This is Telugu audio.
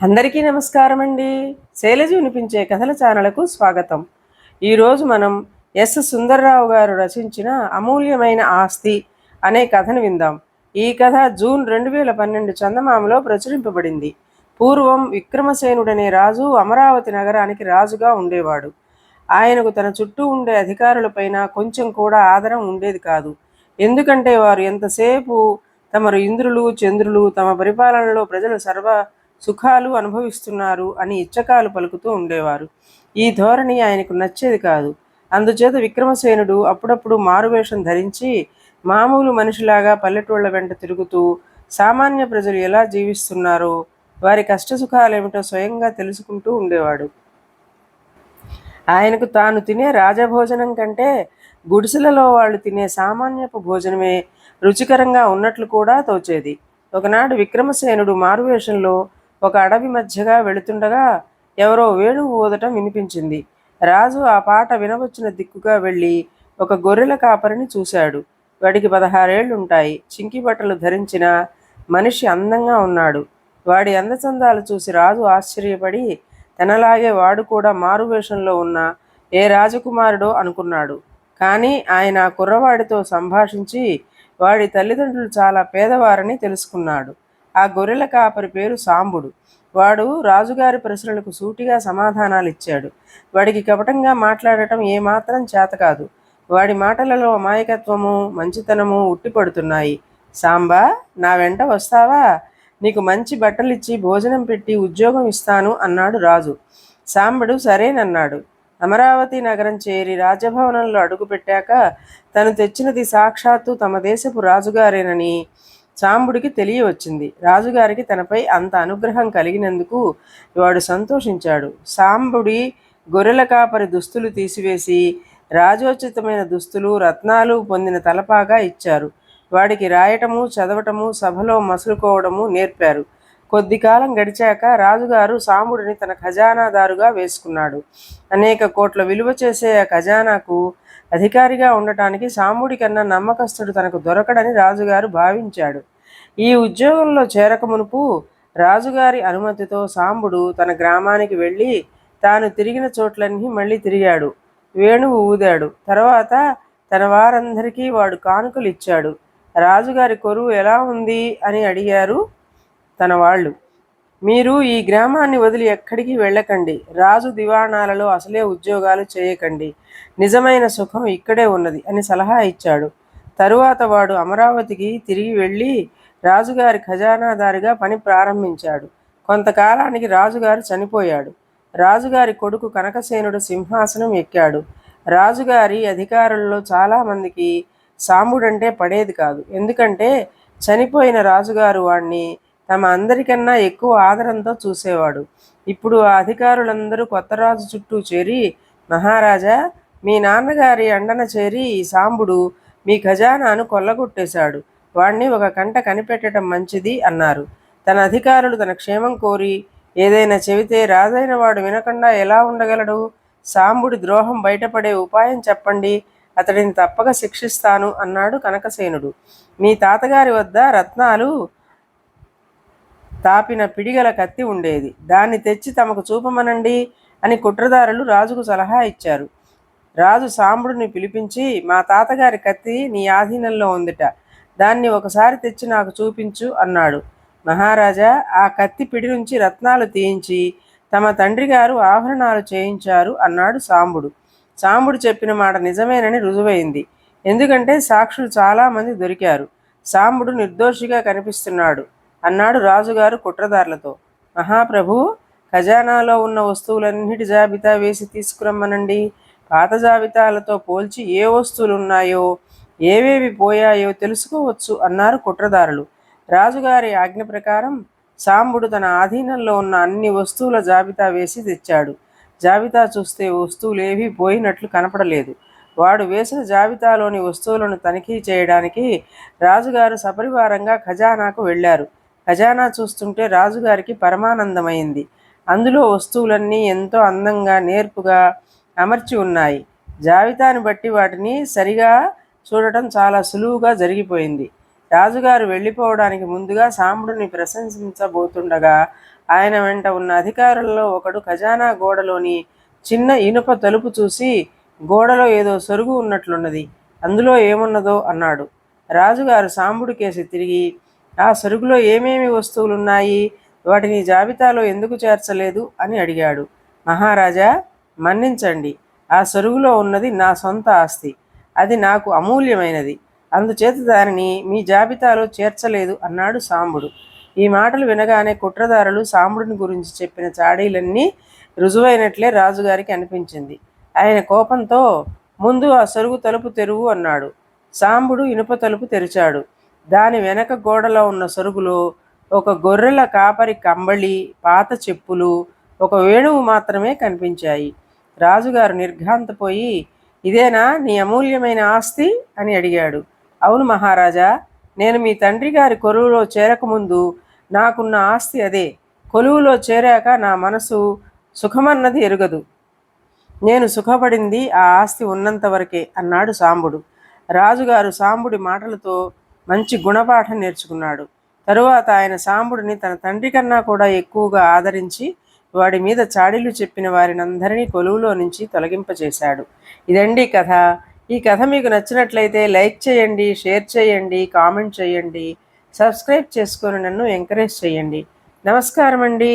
అందరికీ నమస్కారం అండి. శైలజ వినిపించే కథల ఛానళ్ళకు స్వాగతం. ఈరోజు మనం ఎస్ సుందర్రావు గారు రచించిన అమూల్యమైన ఆస్తి అనే కథను విందాం. ఈ కథ జూన్ రెండు వేల పన్నెండు చందమామలో ప్రచురింపబడింది. పూర్వం విక్రమసేనుడనే రాజు అమరావతి నగరానికి రాజుగా ఉండేవాడు. ఆయనకు తన చుట్టూ ఉండే అధికారులపైన కొంచెం కూడా ఆదరం ఉండేది కాదు. ఎందుకంటే వారు ఎంతసేపు తమరు ఇంద్రులు చంద్రులు తమ పరిపాలనలో ప్రజలు సర్వ సుఖాలు అనుభవిస్తున్నారు అని ఇచ్చకాలు పలుకుతూ ఉండేవారు. ఈ ధోరణి ఆయనకు నచ్చేది కాదు. అందుచేత విక్రమసేనుడు అప్పుడప్పుడు మారువేషం ధరించి మామూలు మనిషిలాగా పల్లెటూళ్ళ వెంట తిరుగుతూ సామాన్య ప్రజలు ఎలా జీవిస్తున్నారో వారి కష్టసుఖాలేమిటో స్వయంగా తెలుసుకుంటూ ఉండేవాడు. ఆయనకు తాను తినే రాజభోజనం కంటే గుడిసెలలో వాళ్ళు తినే సామాన్యపు భోజనమే రుచికరంగా ఉన్నట్లు కూడా తోచేది. ఒకనాడు విక్రమసేనుడు మారువేషంలో ఒక అడవి మధ్యగా వెళుతుండగా ఎవరో వేణువు ఊదటం వినిపించింది. రాజు ఆ పాట వినవచ్చిన దిక్కుగా వెళ్ళి ఒక గొర్రెల కాపరిని చూశాడు. వాడికి పదహారేళ్ళుంటాయి. చింకి బట్టలు ధరించిన మనిషి అందంగా ఉన్నాడు. వాడి అందచందాలు చూసి రాజు ఆశ్చర్యపడి తనలాగే వాడు కూడా మారువేషంలో ఉన్న ఏ రాజకుమారుడో అనుకున్నాడు. కానీ ఆయన కుర్రవాడితో సంభాషించి వాడి తల్లిదండ్రులు చాలా పేదవారని తెలుసుకున్నాడు. ఆ గొర్రెల కాపరి పేరు సాంబుడు. వాడు రాజుగారి ప్రశ్నలకు సూటిగా సమాధానాలు ఇచ్చాడు వాడికి కపటంగా మాట్లాడటం ఏమాత్రం చేత కాదు. వాడి మాటలలో అమాయకత్వము మంచితనము ఉట్టిపడుతున్నాయి. సాంబా నా వెంట వస్తావా? నీకు మంచి బట్టలిచ్చి భోజనం పెట్టి ఉద్యోగం ఇస్తాను అన్నాడు రాజు. సాంబడు సరేనన్నాడు. అమరావతి నగరం చేరి రాజభవనంలో అడుగుపెట్టాక తను తెచ్చినది సాక్షాత్తు తమ దేశపు రాజుగారేనని సాంబుడికి తెలియవచ్చింది. రాజుగారికి తనపై అంత అనుగ్రహం కలిగినందుకు వాడు సంతోషించాడు. సాంబుడి గొర్రెల కాపరి దుస్తులు తీసివేసి రాజోచితమైన దుస్తులు రత్నాలు పొందిన తలపాగా ఇచ్చారు. వాడికి రాయటము చదవటము సభలో మసులుకోవడము నేర్పారు. కొద్ది కాలం గడిచాక రాజుగారు సాంబుడిని తన ఖజానాదారుగా వేసుకున్నాడు. అనేక కోట్ల విలువ చేసే ఆ ఖజానాకు అధికారిగా ఉండటానికి సాంబుడి కన్నా నమ్మకస్తుడు తనకు దొరకడని రాజుగారు భావించాడు. ఈ ఉద్యోగంలో చేరక మునుపు రాజుగారి అనుమతితో సాంబుడు తన గ్రామానికి వెళ్ళి తాను తిరిగిన చోట్లన్నీ మళ్ళీ తిరిగాడు. వేణువు ఊదాడు. తర్వాత తన వారందరికీ వాడు కానుకలు ఇచ్చాడు. రాజుగారి కొరువు ఎలా ఉంది అని అడిగారు తన వాళ్ళు. మీరు ఈ గ్రామాన్ని వదిలి ఎక్కడికి వెళ్ళకండి. రాజు దివాణాలలో అసలే ఉద్యోగాలు చేయకండి. నిజమైన సుఖం ఇక్కడే ఉన్నది అని సలహా ఇచ్చాడు. తరువాత వాడు అమరావతికి తిరిగి వెళ్ళి రాజుగారి ఖజానాదారిగా పని ప్రారంభించాడు. కొంతకాలానికి రాజుగారు చనిపోయాడు. రాజుగారి కొడుకు కనకసేనుడు సింహాసనం ఎక్కాడు. రాజుగారి అధికారుల్లో చాలామందికి సాంబుడంటే పడేది కాదు. ఎందుకంటే చనిపోయిన రాజుగారు వాణ్ణి తమ అందరికన్నా ఎక్కువ ఆదరంతో చూసేవాడు. ఇప్పుడు ఆ అధికారులందరూ కొత్త రాజు చుట్టూ చేరి మహారాజా మీ నాన్నగారి అండన చేరి ఈ సాంబుడు మీ ఖజానాను కొల్లగొట్టేశాడు. వాణ్ణి ఒక కంట కనిపెట్టడం మంచిది అన్నారు. తన అధికారులు తన క్షేమం కోరి ఏదైనా చెబితే రాజైన వాడు వినకుండా ఎలా ఉండగలడు? సాంబుడి ద్రోహం బయటపడే ఉపాయం చెప్పండి. అతడిని తప్పక శిక్షిస్తాను అన్నాడు కనకసేనుడు. మీ తాతగారి వద్ద రత్నాలు తాపిన పిడిగల కత్తి ఉండేది. దాన్ని తెచ్చి తమకు చూపమనండి అని కుట్రదారులు రాజుకు సలహా ఇచ్చారు. రాజు సాంబుడిని పిలిపించి మా తాతగారి కత్తి నీ ఆధీనంలో ఉందిట దాన్ని ఒకసారి తెచ్చి నాకు చూపించు అన్నాడు. మహారాజా ఆ కత్తి పిడి నుంచి రత్నాలు తీయించి తమ తండ్రి గారు ఆభరణాలు చేయించారు అన్నాడు సాంబుడు. సాంబుడు చెప్పిన మాట నిజమేనని రుజువైంది. ఎందుకంటే సాక్షులు చాలామంది దొరికారు. సాంబుడు నిర్దోషిగా కనిపిస్తున్నాడు. అన్నాడు రాజుగారు కుట్రదారులతో. మహాప్రభు ఖజానాలో ఉన్న వస్తువులన్నిటి జాబితా వేసి తీసుకురమ్మనండి. పాత జాబితాలతో పోల్చి ఏ వస్తువులు ఉన్నాయో ఏవేవి పోయాయో తెలుసుకోవచ్చు అన్నారు కుట్రదారులు. రాజుగారి ఆజ్ఞ ప్రకారం సాంబుడు తన ఆధీనంలో ఉన్న అన్ని వస్తువుల జాబితా వేసి తెచ్చాడు. జాబితా చూస్తే వస్తువులేవీ పోయినట్లు కనపడలేదు. వాడు వేసిన జాబితాలోని వస్తువులను తనిఖీ చేయడానికి రాజుగారు సపరివారంగా ఖజానాకు వెళ్ళారు. ఖజానా చూస్తుంటే రాజుగారికి పరమానందమైంది. అందులో వస్తువులన్నీ ఎంతో అందంగా నేర్పుగా అమర్చి ఉన్నాయి. జాబితాను బట్టి వాటిని సరిగా చూడటం చాలా సులువుగా జరిగిపోయింది. రాజుగారు వెళ్ళిపోవడానికి ముందుగా సాంబుడిని ప్రశంసించబోతుండగా ఆయన వెంట ఉన్న అధికారులలో ఒకడు ఖజానా గోడలోని చిన్న ఇనుప తలుపు చూసి గోడలో ఏదో సొరుగు ఉన్నట్లున్నది. అందులో ఏమున్నదో? అన్నాడు. రాజుగారు సాంబుడి కేసి తిరిగి ఆ సరుకులో ఏమేమి వస్తువులు ఉన్నాయి వాటిని జాబితాలో ఎందుకు చేర్చలేదు? అని అడిగాడు. మహారాజా మన్నించండి. ఆ సరుగులో ఉన్నది నా సొంత ఆస్తి. అది నాకు అమూల్యమైనది. అందుచేత దానిని మీ జాబితాలో చేర్చలేదు అన్నాడు సాంబుడు. ఈ మాటలు వినగానే కుట్రదారులు సాంబుడిని గురించి చెప్పిన చాడీలన్నీ రుజువైనట్లే రాజుగారికి అనిపించింది. ఆయన కోపంతో ముందు ఆ సరుగు తలుపు తెరువు అన్నాడు. సాంబుడు ఇనుప తలుపు తెరిచాడు. దాని వెనక గోడలో ఉన్న సరుగులో ఒక గొర్రెల కాపరి కంబళి పాత చెప్పులు ఒక వేణువు మాత్రమే కనిపించాయి. రాజుగారు నిర్ఘాంతపోయి ఇదేనా నీ అమూల్యమైన ఆస్తి? అని అడిగాడు. అవును మహారాజా నేను మీ తండ్రి గారి కొలువులో చేరకముందు నాకున్న ఆస్తి అదే. కొలువులో చేరాక నా మనసు సుఖమన్నది ఎరుగదు. నేను సుఖపడింది ఆ ఆస్తి ఉన్నంతవరకే అన్నాడు సాంబుడు. రాజుగారు సాంబుడి మాటలతో మంచి గుణపాఠం నేర్చుకున్నాడు. తరువాత ఆయన సాంబుడిని తన తండ్రి కన్నా కూడా ఎక్కువగా ఆదరించి వాడి మీద చాడీలు చెప్పిన వారినందరినీ కొలువులో నుంచి తొలగింపచేశాడు ఇదండి కథ. ఈ కథ మీకు నచ్చినట్లయితే లైక్ చేయండి షేర్ చేయండి కామెంట్ చేయండి సబ్స్క్రైబ్ చేసుకొని నన్ను ఎంకరేజ్ చేయండి. నమస్కారం అండి